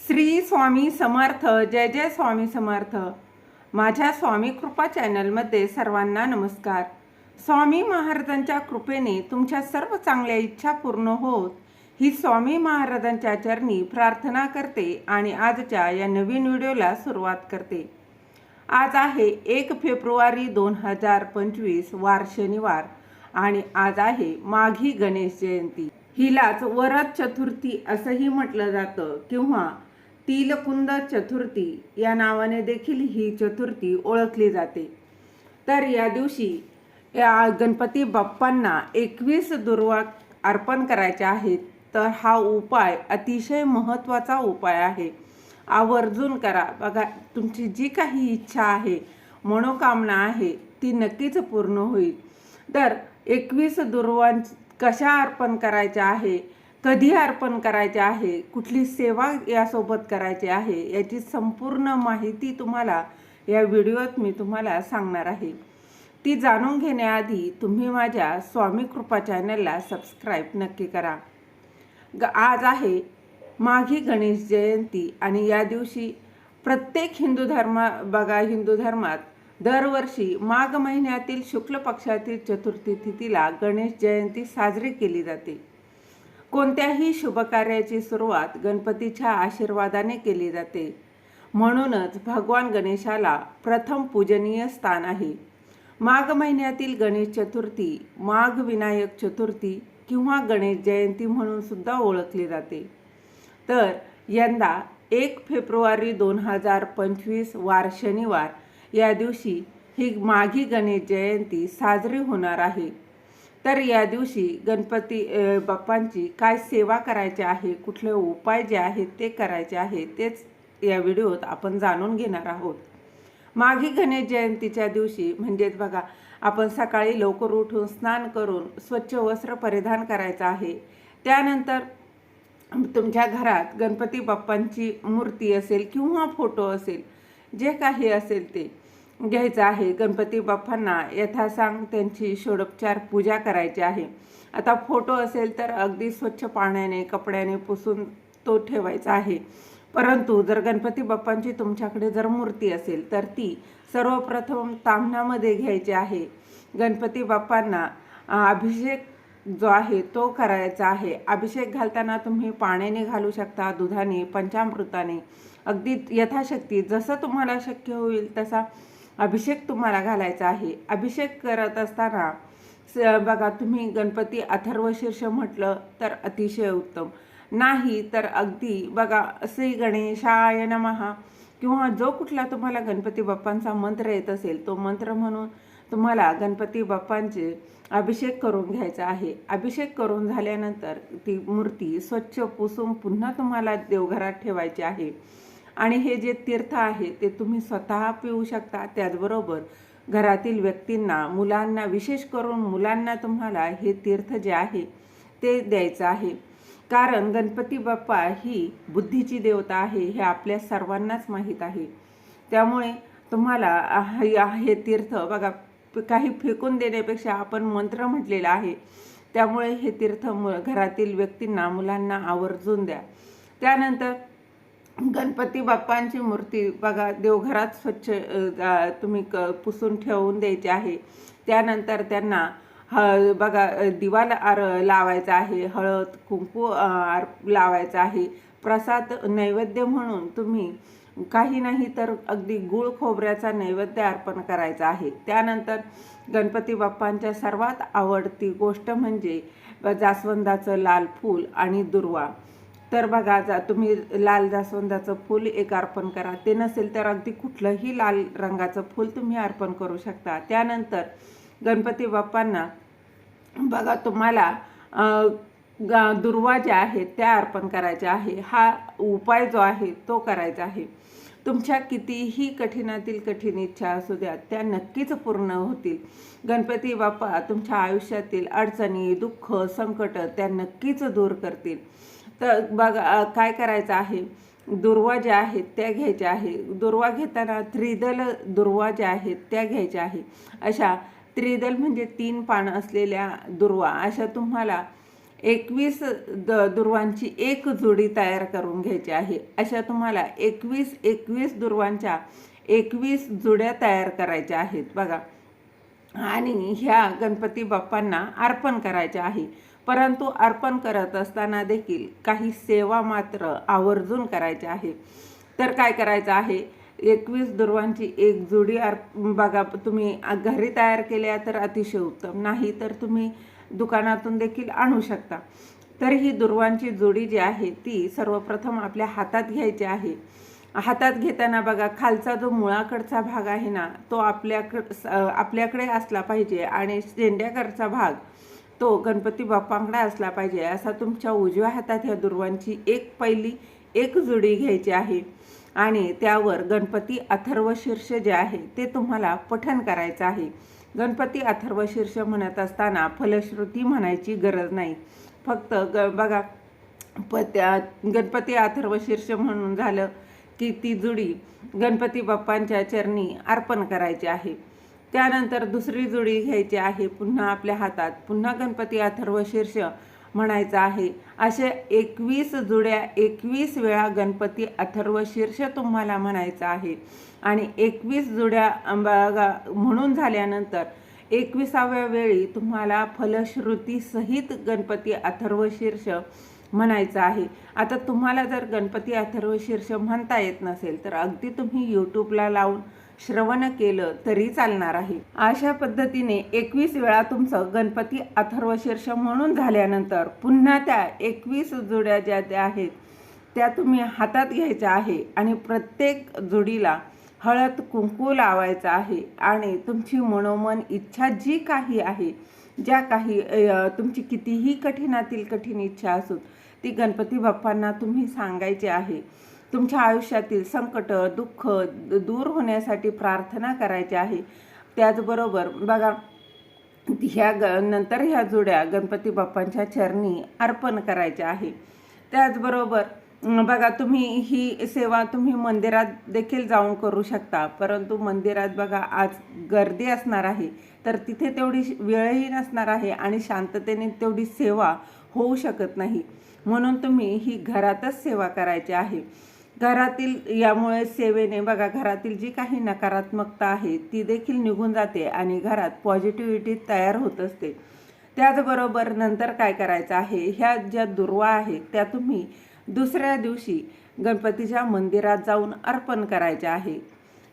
श्री स्वामी समर्थ जय जय स्वामी समर्थ. माझ्या स्वामी कृपा चॅनलमध्ये सर्वांना नमस्कार. स्वामी महाराजांच्या कृपेने तुमच्या सर्व चांगल्या इच्छा पूर्ण होत ही स्वामी महाराजांच्या चरणी प्रार्थना करते आणि आजच्या या नवीन व्हिडिओला सुरुवात करते. आज आहे एक फेब्रुवारी दोन हजार पंचवीस वार शनिवार आणि आज आहे माघी गणेश जयंती. हिलाच वरद चतुर्थी असंही म्हटलं जातं किंवा तिलकुंद चतुर्थी या नावाने देखील ही चतुर्थी ओळखली जाते. तर या दिवशी या गणपती बाप्पांना एकवीस दुर्वा अर्पण करायचे आहेत. तर हा उपाय अतिशय महत्त्वाचा उपाय आहे. आवर्जून करा. बघा तुमची जी काही इच्छा आहे मनोकामना आहे ती नक्कीच पूर्ण होईल. तर एकवीस दुर्वां कशा अर्पण करायच्या आहे? कधी अर्पण करायचे आहे? कुठली सेवा यासोबत करायची आहे? याची संपूर्ण माहिती तुम्हाला या व्हिडिओत मी तुम्हाला सांगणार आहे. ती जाणून घेण्याआधी तुम्ही माझ्या स्वामी कृपा चॅनलला सबस्क्राईब नक्की करा. ग आज आहे माघी गणेश जयंती आणि या दिवशी प्रत्येक हिंदू धर्म बघा हिंदू धर्मात दरवर्षी माघ महिन्यातील शुक्ल पक्षातील चतुर्थी तिथीला गणेश जयंती साजरी केली जाते. कोणत्याही शुभकार्याची सुरुवात गणपतीच्या आशीर्वादाने केली जाते. म्हणूनच भगवान गणेशाला प्रथम पूजनीय स्थान आहे. माघ महिन्यातील गणेश चतुर्थी माघ विनायक चतुर्थी किंवा गणेश जयंती म्हणून सुद्धा ओळखली जाते. तर यंदा एक फेब्रुवारी दोन हजार पंचवीस वार शनिवार या दिवशी ही माघी गणेश जयंती साजरी होणार आहे. तर या दिवशी गणपती बाप्पांची काय सेवा करायची आहे कुठले उपाय जे आहेत ते करायचे आहे तेच या व्हिडिओत आपण जाणून घेणार आहोत. माघी गणेश जयंतीच्या दिवशी म्हणजेच बघा आपण सकाळी लवकर उठून स्नान करून स्वच्छ वस्त्र परिधान करायचं आहे. त्यानंतर तुमच्या घरात गणपती बाप्पांची मूर्ती असेल किंवा फोटो असेल जे काही असेल ते. घ्यायचं आहे. गणपती बाप्पांना यथासांग त्यांची षोडोपचार पूजा करायची आहे. आता फोटो असेल तर अगदी स्वच्छ पाण्याने कपड्याने पुसून तो ठेवायचा आहे. परंतु जर गणपती बाप्पांची तुमच्याकडे जर मूर्ती असेल तर ती सर्वप्रथम ताम्हणामध्ये घ्यायची आहे. गणपती बाप्पांना अभिषेक जो आहे तो करायचा आहे. अभिषेक घालताना तुम्ही पाण्याने घालू शकता दुधाने पंचामृताने. अगदी यथाशक्ती जसं तुम्हाला शक्य होईल तसा अभिषेक तुम्हाला घालायचा आहे. अभिषेक करत असताना स बघा तुम्ही गणपती अथर्वशीर्ष म्हटलं तर अतिशय उत्तम. नाही तर अगदी बघा श्री गणेशाय नमहा किंवा जो कुठला तुम्हाला गणपती बाप्पांचा मंत्र येत असेल तो मंत्र म्हणून तुम्हाला गणपती बाप्पांचे अभिषेक करून घ्यायचा आहे. अभिषेक करून झाल्यानंतर ती मूर्ती स्वच्छ पुसून पुन्हा तुम्हाला देवघरात ठेवायची आहे. आणि हे जे तीर्थ आहे ते तुम्ही स्वतः पिऊ शकता. त्याचबरोबर घरातील व्यक्तींना मुलांना विशेष करून मुलांना तुम्हाला हे तीर्थ जे आहे ते द्यायचं आहे. कारण गणपती बाप्पा ही बुद्धीची देवता आहे हे आपल्या सर्वांनाच माहीत आहे. त्यामुळे तुम्हाला हे तीर्थ बघा काही फेकून देण्यापेक्षा आपण मंत्र म्हटलेला आहे. त्यामुळे हे तीर्थ मु घरातील व्यक्तींना मुलांना आवर्जून द्या. त्यानंतर गणपती बाप्पांची मूर्ती बघा देवघरात स्वच्छ तुम्ही क पुसून ठेवून द्यायची आहे. त्यानंतर त्यांना ह बघा अ, दिवा आर लावायचा आहे. हळद कुंकू आर लावायचा आहे. प्रसाद नैवेद्य म्हणून तुम्ही काही नाही तर अगदी गुळ खोबऱ्याचा नैवेद्य अर्पण करायचा आहे. त्यानंतर गणपती बाप्पांच्या सर्वात आवडती गोष्ट म्हणजे जास्वंदाचं लाल फूल आणि दुर्वा. तर बघा जा तुम्ही लाल जास्वंदाचं फूल एक अर्पण करा. ते नसेल तर अगदी कुठलंही लाल रंगाचं फूल तुम्ही अर्पण करू शकता. त्यानंतर गणपती बाप्पांना बघा तुम्हाला गा दुर्वा ज्या आहेत त्या अर्पण करायच्या आहे. हा उपाय जो आहे तो करायचा आहे. तुमच्या कितीही कठीणातील कठीण इच्छा असू द्या त्या नक्कीच पूर्ण होतील. गणपती बाप्पा तुमच्या आयुष्यातील अडचणी दुःख संकट त्या नक्कीच दूर करतील. तर बघा काय करायचं आहे? दुर्वा ज्या आहेत त्या घ्यायच्या आहे. दुर्वा घेताना त्रिदल दुर्वा ज्या आहेत त्या घ्यायच्या आहे. अशा त्रिदल म्हणजे तीन पानं असलेल्या दुर्वा. अशा तुम्हाला एकवीस द दुर्वांची एक जोडी तयार करून घ्यायची आहे. अशा तुम्हाला एकवीस एकवीस दुर्वांच्या एकवीस जुड्या तयार करायच्या आहेत. बघा. आणि ह्या गणपती बाप्पांना अर्पण करायच्या आहे. परंतु अर्पण करत असताना देखील काही सेवा मात्र आवर्जून करायच्या आहे. तर काय करायचं आहे? एकवीस दुर्वांची एक जोडी अर्प बघा तुम्ही घरी तयार केल्या तर अतिशय उत्तम. नाही तर तुम्ही दुकानातून देखील आणू शकता. तर ही दुर्वांची जोडी जी आहे ती सर्वप्रथम आपल्या हातात घ्यायची आहे. हातात घेताना बघा खालचा जो मुळाकडचा भाग आहे ना तो आपल्याकड आपल्याकडे असला पाहिजे आणि शेंड्याकडचा भाग तो गणपती बाप्पांकडे असला पाहिजे असा तुमच्या उजव्या हातात ह्या दुर्वांची एक पहिली एक जुडी घ्यायची आहे. आणि त्यावर गणपती अथर्व शीर्ष जे आहे ते तुम्हाला पठण करायचं आहे. गणपती अथर्व शीर्ष म्हणत असताना फलश्रुती म्हणायची गरज नाही. फक्त ग बघा प त्या गणपती अथर्व शीर्ष म्हणून झालं की ती जुडी गणपती बाप्पांच्या चरणी अर्पण करायची आहे. त्यानंतर दुसरी जुडी घ्यायची आहे. पुन्हा आपल्या हातात पुन्हा गणपती अथर्व शीर्ष म्हणायचं आहे. असे एकवीस जुड्या एकवीस वेळा गणपती अथर्व शीर्ष तुम्हाला म्हणायचं आहे. आणि एकवीस जुड्या अंबागा म्हणून झाल्यानंतर एकविसाव्या वेळी तुम्हाला फलश्रुतीसहित गणपती अथर्व शीर्ष म्हणायचं आहे. आता तुम्हाला जर गणपती अथर्व शीर्ष म्हणता येत नसेल तर अगदी तुम्ही यूट्यूबला लावून श्रवण केलं तरी चालणार आहे. अशा पद्धतीने एकवीस वेळा तुमचं गणपती अथर्व शीर्ष म्हणून झाल्यानंतर पुन्हा त्या एकवीस जुड्या ज्या त्या आहेत त्या तुम्ही हातात घ्यायच्या आहे आणि प्रत्येक जुडीला हळद कुंकू लावायचं आहे आणि तुमची मनोमन इच्छा जी काही आहे ज्या काही तुमची कितीही कठीणातील कठीण इच्छा असून ती गणपती बाप्पांना तुम्ही सांगायची आहे. तुमच्या आयुष्यातील संकट दुःख दूर होण्यासाठी प्रार्थना करायची आहे. त्याचबरोबर बघा ह्या ग नंतर ह्या जोड्या गणपती बाप्पांच्या चरणी अर्पण करायच्या आहे. त्याचबरोबर बघा तुम्ही ही सेवा तुम्ही मंदिरात देखील जाऊन करू शकता. परंतु मंदिरात बघा आज गर्दी असणार आहे. तर तिथे तेवढी वेळही नसणार आहे आणि शांततेने तेवढी सेवा होऊ शकत नाही. म्हणून तुम्ही ही घरातच सेवा करायची आहे. घरातील यामुळे सेवेने बघा घरातील जी काही नकारात्मकता आहे ती देखील निघून जाते आणि घरात पॉझिटिव्हिटी तयार होत असते. त्याचबरोबर नंतर काय करायचं आहे? ह्या ज्या दुर्वा आहेत त्या तुम्ही दुसऱ्या दिवशी गणपतीच्या मंदिरात जाऊन अर्पण करायच्या आहे.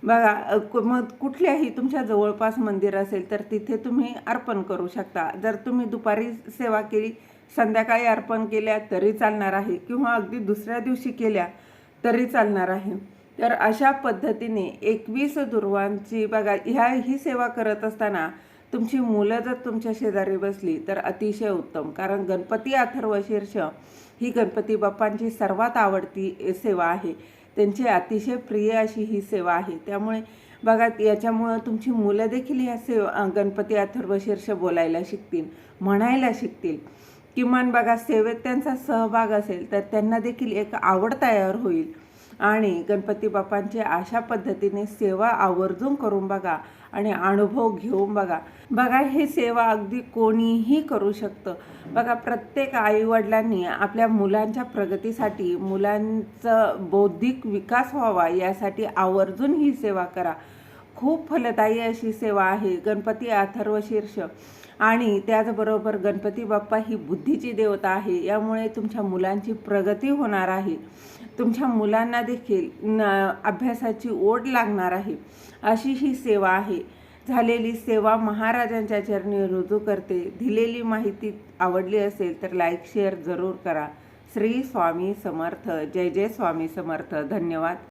बघा मग कुठल्याही तुमच्या जवळपास मंदिर असेल तर तिथे तुम्ही अर्पण करू शकता. जर तुम्ही दुपारी सेवा केली संध्याकाळी अर्पण केल्या तरी चालणार आहे. किंवा अगदी दुसऱ्या दिवशी केल्या तरी चालणार आहे. तर अशा पद्धतीने एकवीस दुर्वांची बघा ह्या ही सेवा करत असताना तुमची मुलं जर तुमच्या शेजारी बसली तर अतिशय उत्तम. कारण गणपती अथर्व शीर्ष ही गणपती बाप्पांची सर्वात आवडती सेवा आहे. त्यांची अतिशय प्रिय अशी ही सेवा आहे. त्यामुळे बघा याच्यामुळं तुमची मुलं देखील या सेवा गणपती अथर्व शीर्ष बोलायला शिकतील म्हणायला शिकतील. किमान बघा सेवेत त्यांचा सहभाग असेल तर त्यांना देखील एक आवड तयार होईल. आणि गणपती बाप्पांची अशा पद्धतीने सेवा आवर्जून करून बघा आणि अनुभव घेऊन बघा. बघा हे सेवा अगदी कोणीही करू शकतं. बघा प्रत्येक आईवडिलांनी आपल्या मुलांच्या प्रगतीसाठी मुलांचं बौद्धिक विकास व्हावा यासाठी आवर्जून ही सेवा करा. खूप फलदायी अशी सेवा आहे गणपती अथर्व शीर्ष. आणि त्याचबरोबर गणपती बाप्पा ही बुद्धीची देवता आहे. यामुळे तुमच्या मुलांची प्रगती होणार आहे. तुमच्या मुलांना देखील न अभ्यासाची ओढ लागणार आहे. अशी ही सेवा आहे. झालेली सेवा महाराजांच्या चरणी रुजू करते. दिलेली माहिती आवडली असेल तर लाईक शेअर जरूर करा. श्री स्वामी समर्थ. जय जय स्वामी समर्थ. धन्यवाद.